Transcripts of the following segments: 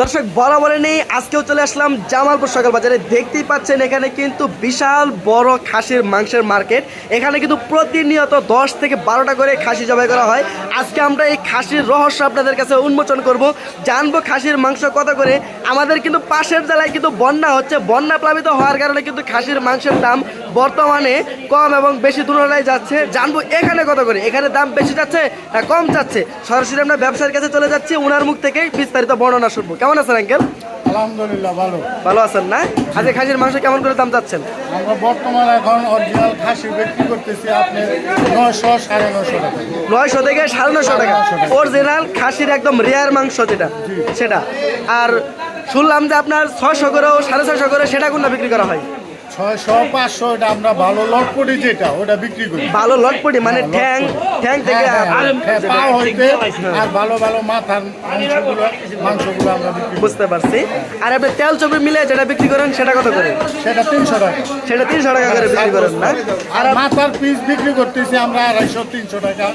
দর্শক বরাবরে নেই, আজকেও চলে আসলাম জামালপুর সকাল বাজারে। দেখতেই পাচ্ছেন এখানে কিন্তু বিশাল বড় খাসির মাংসের মার্কেট। এখানে কিন্তু প্রতিনিয়ত দশ থেকে বারোটা করে খাসি জবাই করা হয়। আজকে আমরা এই খাসির রহস্য আপনাদের কাছে উন্মোচন করব। জানব খাসির মাংস কত করে। আমাদের কিন্তু পাশের জেলায় কিন্তু বন্যা হচ্ছে। বন্যা প্লাবিত হওয়ার কারণে কিন্তু খাসির মাংসের দাম বর্তমানে কম এবং বেশি তুলনায় যাচ্ছে। জানব এখানে কত করে। এখানে দাম বেশি যাচ্ছে না কম যাচ্ছে? সরাসরি আমরা ব্যবসার কাছে চলে যাচ্ছি। ওনার মুখ থেকে বিস্তারিত বর্ণনা শুনব। কেমন আছেন আঙ্কেল? আলহামদুলিল্লাহ ভালো। ভালো আছেন না? আজকে খাসির মাংস কেমন করে দাম যাচ্ছেন আমরা বর্তমানে এখন অরিজিনাল খাসি বিক্রি করতেছি আপনি নয়শো সাড়ে নশো টাকা। নয়শো থেকে সাড়ে নশো টাকা। অরিজিনাল খাসির একদম রেয়ার মাংস যেটা সেটা। আর শুনলাম যে আপনার ছশো করে সাড়ে ছশো করে সেটা কোনটা বিক্রি করা হয়? ছয়শো পাঁচশো এটা আমরা ভালো লটপটি যেটা ওটা বিক্রি করি। ভালো লটপটি মানে হ্যাঁ, ঠ্যাং ঠ্যাং থেকে হ্যাঁ, হ্যাঁ, আর- পা হইতে আর ভালো ভালো মাথার অংশগুলো মাংসগুলো আমরা বুঝতে পারছি। আর আপনি তেল চর্বি মিলে যেটা বিক্রি করেন সেটা কত করে? সেটা তিনশো টাকা। সেটা তিনশো টাকা করে বিক্রি করেন না? আর মাথার পিস বিক্রি করতেছি আমরা আড়াইশো তিনশো টাকা।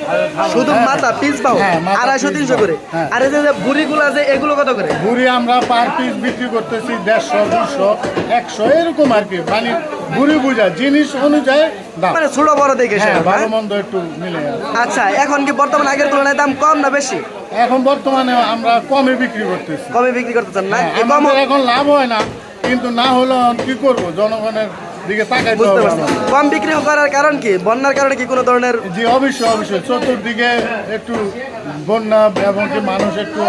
শুধু মাথা পিস পাও? আড়াইশো তিনশো করে। আর এই যে বুড়িগুলো আছে এগুলো কত করে? বুড়ি আমরা পার পিস বিক্রি করতেছি দেড়শো দুশো একশো এরকম আর কি বুঝা জিনিস অনুযায়ী দাম। মানে ছোট বড় দেখে হ্যাঁ ভালো হ্যাঁ? মন্দ একটু মিলে আচ্ছা এখন কি বর্তমান আগের তুলনায় দাম কম না বেশি? এখন বর্তমানে আমরা কমে বিক্রি করতেছি। কমে বিক্রি করতেছেন না? হ্যাঁ, আমাদের এখন লাভ হয় না কিন্তু না হলে কি করব? জনগণের দিকে তাকাইতে বুঝতে পারছি। কম বিক্রি করার কারণ কি? বন্যার কারণে কি কোনো ধরনের জি অবশ্যই অবশ্যই। চতুর্দিকে একটু বন্যা এবং কি মানুষ একটু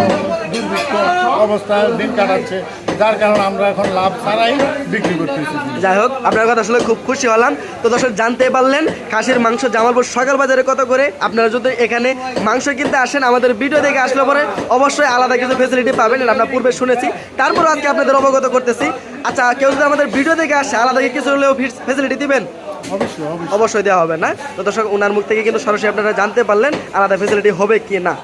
দুর্ভিক্ষ অবস্থায় দিন কাটাচ্ছে। যার কারণে আমরা এখন লাভ ছাড়াই বিক্রি করতেছি। যাই হোক আপনার কথা শুনে খুব খুশি হলাম। তো দর্শক জানতে পারলেন খাসির মাংস জামালপুর সকাল বাজারে কত করে? আপনারা যদি এখানে মাংস কিনতে আসেন আমাদের ভিডিও দেখে আসলে পরে অবশ্যই আলাদা কিছু ফেসিলিটি পাবেন এটা আমরা পূর্বে শুনেছি। তারপর আজকে আপনাদের অবগত করতেছি। আচ্ছা কেউ যদি আমাদের ভিডিও দেখে আসে আলাদা কিছু হলেও ফেসিলিটি দিবেন? অবশ্যই দেওয়া হবে না। তো দর্শক ওনার মুখ থেকে কিন্তু সরাসরি আপনারা জানতে পারলেন আলাদা ফেসিলিটি হবে কি না।